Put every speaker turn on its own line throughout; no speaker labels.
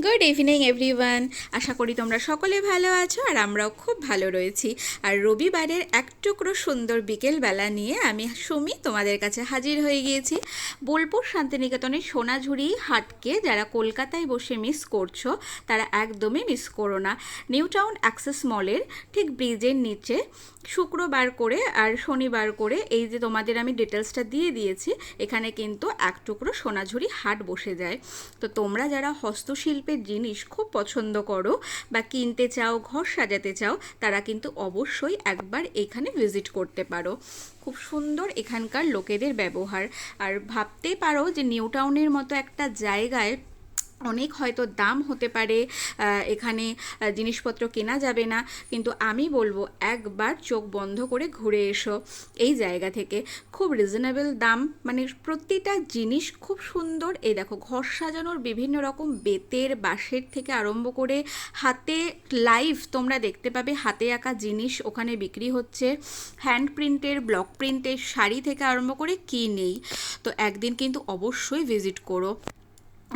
Good evening everyone আশা করি তোমরা সকলে ভালো আছো আর আমরাও খুব ভালো রয়েছি। আর রবিবারের এক টুকরো সুন্দর বিকেলবেলা নিয়ে আমি, সুমি, তোমাদের কাছে হাজির হয়ে গিয়েছি। বোলপুর শান্তিনিকেতনের সোনাঝুরি হাটকে যারা কলকাতায় বসে মিস করছ, তারা একদমই মিস করো না। নিউ টাউন অ্যাক্সেস মলের ঠিক ব্রিজের নিচে শুক্রবার করে আর শনিবার করে এই যে তোমাদের আমি ডিটেলসটা দিয়ে দিয়েছি, এখানে কিন্তু এক টুকরো সোনাঝুরি হাট বসে যায়। তো তোমরা যারা হস্তশিল্পের জিনিস খুব পছন্দ করো বা কিনতে চাও, ঘর সাজাতে চাও, তারা কিন্তু অবশ্যই একবার এখানে ভিজিট করতে পারো। খুব সুন্দর এখানকার লোকেদের ব্যবহার। আর ভাবতে পারো যে নিউ টাউনের মতো একটা জায়গায় অনেক হয়তো দাম হতে পারে এখানে জিনিসপত্র কেনা যাবে না। কিন্তু আমি বলব, একবার চোখ বন্ধ করে ঘুরে এসো এই জায়গা থেকে। খুব রিজনেবল দাম মানে প্রতিটা জিনিস খুব সুন্দর। এই দেখো, ঘর সাজানোর বিভিন্ন রকম বেতের, বাঁশের থেকে আরম্ভ করে হাতে লাইভ তোমরা দেখতে পাবে, হাতে আঁকা জিনিস ওখানে বিক্রি হচ্ছে। হ্যান্ড প্রিন্টের ব্লক প্রিন্টের শাড়ি থেকে আরম্ভ করে কী নেই। তো একদিন কিন্তু অবশ্যই ভিজিট করো।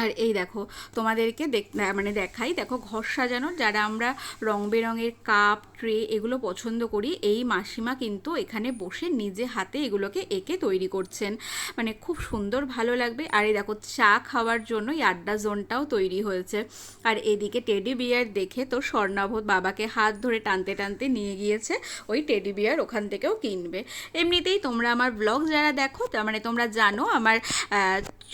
আর এই দেখো, তোমাদেরকে দেখ মানে দেখাই, দেখো ঘর সাজানোর যারা আমরা রং বেরঙের কাপ, ট্রে এগুলো পছন্দ করি, এই মাসিমা কিন্তু এখানে বসে নিজে হাতে এগুলোকে এঁকে তৈরি করছেন। মানে খুব সুন্দর, ভালো লাগবে। আর এই দেখো, চা খাওয়ার জন্য এই আড্ডা জোনটাও তৈরি হয়েছে। আর এদিকে টেডি বিয়ার দেখে তো স্বর্ণাভোত বাবাকে হাত ধরে টানতে টানতে নিয়ে গিয়েছে, ওই টেডি বিয়ার ওখান থেকেও কিনবে। এমনিতেই তোমরা আমার ব্লগ যারা দেখো মানে তোমরা জানো, আমার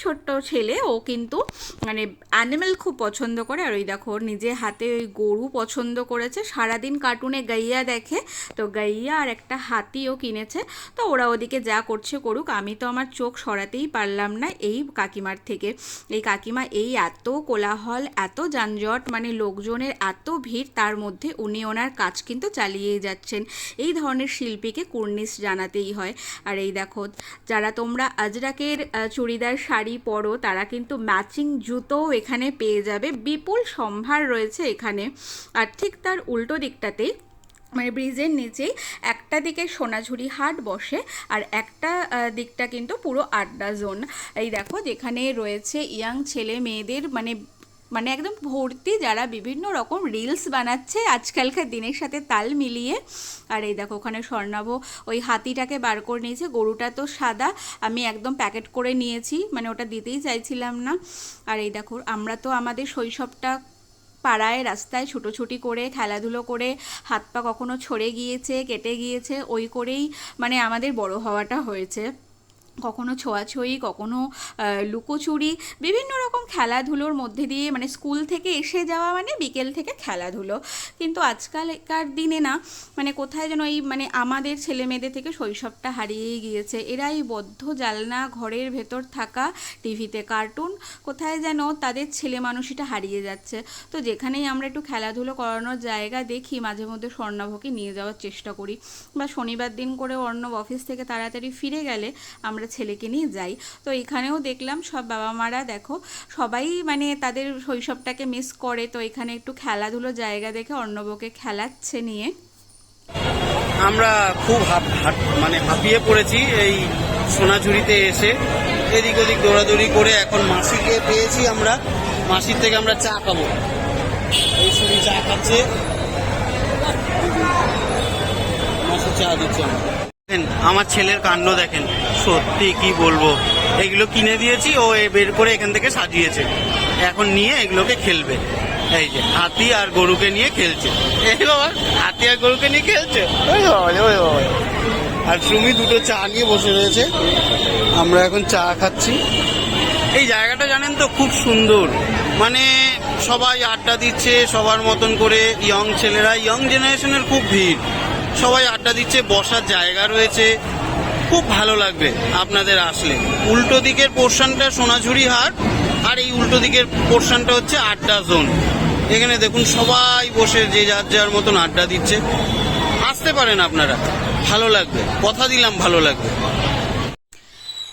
ছোট্ট ছেলে, ও কিন্তু মানে অ্যানিমেল খুব পছন্দ করে। আর ওই দেখো নিজে হাতে ওই গরু পছন্দ করেছে। সারাদিন কার্টুনে গাইয়া দেখে। তো গাইয়া আর একটা হাতিও কিনেছে। তো ওরা ওদিকে যা করছে করুক, আমি তো আমার চোখ সরাতেই পারলাম না এই কাকিমার থেকে। এই কাকিমা এই এত কোলাহল, এত যানজট মানে লোকজনের এত ভিড়, তার মধ্যে উনি ওনার কাজ কিন্তু চালিয়েই যাচ্ছেন। এই ধরনের শিল্পীকে কুর্নিশ জানাতেই হয়। আর এই দেখো, যারা তোমরা আজরাকের চুড়িদার শাড়ি পরো, তারা কিন্তু ম্যাচিং জুতোও এখানে পেয়ে যাবে। বিপুল সম্ভার রয়েছে এখানে। আর ঠিক তার উল্টো দিকটাতে মানে ব্রিজের নিচে একটা দিকে সোনাঝুরি হাট বসে, আর একটা দিকটা কিন্তু পুরো আড্ডা জোন এই দেখো, যেখানে রয়েছে ইয়াং ছেলে মেয়েদের মানে মানে একদম ভর্তি যারা বিভিন্ন রকম রিলস বানাচ্ছে, আজকালকার দিনের সাথে তাল মিলিয়ে। আর এই দেখো, ওখানে স্বর্ণাভ, ওই হাতিটাকে বার করে নিয়েছে, গরুটা তো সাদা, আমি একদম প্যাকেট করে নিয়েছি মানে ওটা দিতেই চাইছিলাম না। আর এই দেখো, আমরা তো আমাদের শৈশবটা পাড়ায়, রাস্তায় ছুটোছুটি করে, খেলাধুলো করে, হাত পা কখনো ছড়ে গিয়েছে, কেটে গিয়েছে, ওই করেই মানে আমাদের বড় হওয়াটা হয়েছে। কখনো ছোঁয়াছুঁয়ি, কখনো লুকোচুরি, বিভিন্ন রকম খেলাধুলোর মধ্যে দিয়ে মানে স্কুল থেকে এসে যাওয়া মানে বিকেল থেকে খেলাধুলো। কিন্তু আজকালকার দিনে না মানে কোথায় যেন এই মানে আমাদের ছেলে মেয়েদের থেকে শৈশবটা হারিয়েই গিয়েছে। এরাই বদ্ধ জালনা, ঘরের ভেতর থাকা, টিভিতে কার্টুন, কোথায় যেন তাদের ছেলে মানুষটা হারিয়ে যাচ্ছে। তো যেখানেই আমরা একটু খেলাধুলো করানোর জায়গা দেখি, মাঝে মধ্যে স্বর্ণাভকে নিয়ে যাওয়ার চেষ্টা করি। বা শনিবার দিন করে অর্ণব অফিস থেকে তাড়াতাড়ি ফিরে গেলে আমরা ছেলেকে নিয়ে যাই। তো এখানেও দেখলাম সব বাবা মারা দেখো, সবাই মানে তাদের শৈশবটাকে মিস করে। তো এখানে একটু খেলাধুলো জায়গা দেখে অর্ণবকে খেলাচ্ছে নিয়ে।
আমরা খুব মানে হাঁপিয়ে পড়েছি এই সোনাঝুরিতে এসে। এদিক ওদিক দৌড়াদৌড়ি করে এখন মাসিকে পেয়েছি আমরা। মাসির থেকে আমরা চা খাব। এই শুধু চা খাচ্ছে। মাসি চা দিচ্ছে আমার ছেলের কাণ্ড দেখেন। সত্যি কি বলব? এগুলো কিনে দিয়েছি, ও এ বের করে এখান থেকে সাজিয়েছে। এখন নিয়ে এগুলোকে খেলবে। এই যে, হাতি আর গরুকে নিয়ে খেলছে। এই বাবা, হাতি আর গরুকে নিয়ে খেলছে। আর সুমি দুটো চা নিয়ে বসে রয়েছে। আমরা এখন চা খাচ্ছি। এই জায়গাটা জানেন তো খুব সুন্দর। মানে সবাই আড্ডা দিচ্ছে, সবার মতন করে ইয়ং ছেলেরা ইয়ং জেনারেশনের খুব ভিড়। সবাই আড্ডা দিচ্ছে, বসার জায়গা রয়েছে। খুব ভালো লাগবে আপনাদের আসলে। উল্টো দিকের পোর্শনটা সোনাঝুরি হাট, আর এই উল্টো দিকের পোর্শনটা হচ্ছে আড্ডা জোন এখানে দেখুন সবাই বসে যে যার যার মতন আড্ডা দিচ্ছে। আসতে পারেন আপনারা, ভালো লাগবে। কথা দিলাম, ভালো লাগবে।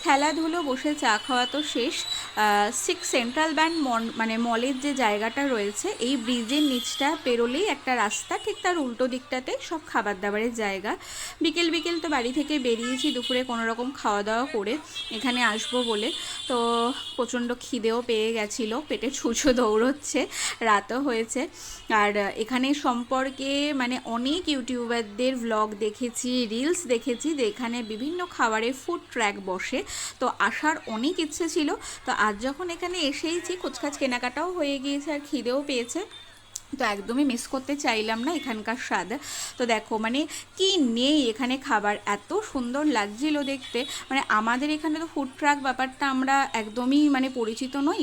খেলাধুলো, বসে চা খাওয়া তো শেষ। সিক্স সেন্ট্রাল ব্যান্ড মানে মলের যে জায়গাটা রয়েছে, এই ব্রিজের নিচটা পেরোলেই একটা রাস্তা, ঠিক তার উল্টো দিকটাতে সব খাবার দাবারের জায়গা। বিকেল বিকেল তো বাড়ি থেকে বেরিয়েছি দুপুরে কোনো রকম খাওয়া দাওয়া করে এখানে আসব বলে। তো প্রচণ্ড খিদেও পেয়ে গেছিল, পেটে ছুঁচো দৌড়চ্ছে, রাতও হয়েছে। আর এখানে সম্পর্কে মানে অনেক ইউটিউবারদের ভ্লগ দেখেছি রিলস দেখেছি, যে এখানে বিভিন্ন খাবারের ফুড ট্র্যাক বসে। তো আসার অনেক ইচ্ছে ছিল। তো আজ যখন এখানে এসেইছি কুচকাচ কেনাকাটাও হয়ে গিয়েছে আর খিদেও পেয়েছে তো একদমই মিস করতে চাইলাম না এখানকার স্বাদ। তো দেখো মানে কি নেই এখানে খাবার। এত সুন্দর লাগছিল দেখতে। মানে আমাদের এখানে তো ফুড ট্রাক ব্যাপারটা আমরা একদমই মানে পরিচিত নই।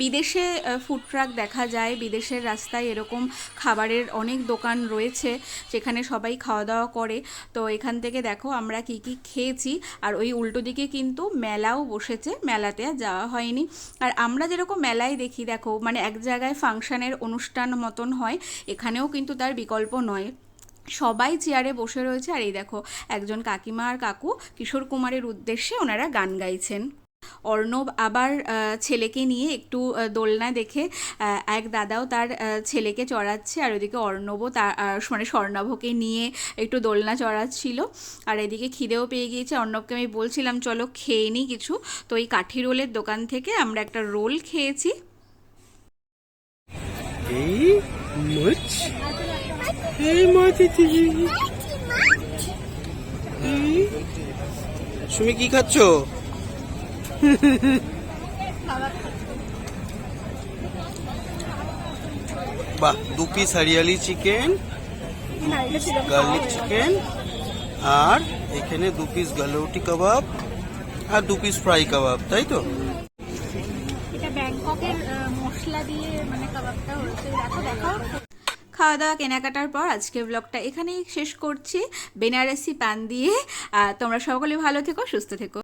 বিদেশে ফুড ট্রাক দেখা যায়। বিদেশের রাস্তায় এরকম খাবারের অনেক দোকান রয়েছে, যেখানে সবাই খাওয়া দাওয়া করে। তো এখান থেকে দেখো আমরা কি কি খেয়েছি। আর ওই উল্টো দিকে কিন্তু মেলাও বসেছে। মেলাতে যাওয়া হয়নি। আর আমরা যেরকম মেলায় দেখি, দেখো মানে এক জায়গায় ফাংশানের অনুষ্ঠান মতন হয়, এখানেও কিন্তু তার বিকল্প নয়। সবাই চেয়ারে বসে রয়েছে আর এই দেখো, একজন কাকিমা আর কাকু কিশোর কুমারের উদ্দেশ্যে ওনারা গান গাইছেন। অর্ণব আবার ছেলেকে নিয়ে একটু দোলনা দেখে এক দাদাও তার ছেলেকে চড়াচ্ছে আর ওদিকে অর্ণবও তার মানে স্বর্ণাভকে নিয়ে একটু দোলনা চড়াচ্ছিল। আর এদিকে খিদেও পেয়ে গিয়েছে। অর্ণবকে আমি বলছিলাম, চলো খেয়ে নিই কিছু। তো এই কাঠি রোলের দোকান থেকে আমরা একটা রোল খেয়েছি।
মাছ এই মাছ তুমি কি খাচ্ছ? বাহ দু piece hariyali chicken garlic chicken আর এখানে দু পিস গালৌটি কাবাব আর দু পিস ফ্রাই কাবাব তাই তো?
ব্যাংককের মশলা দিয়ে মানে কাবাবটা হয়েছে।
খাওয়া দাওয়া কেনাকাটার পর আজকের ব্লগটা এখানেই শেষ করছি। বেনারসি পান দিয়ে তোমরা সকলে ভালো থেকো, সুস্থ থেকো।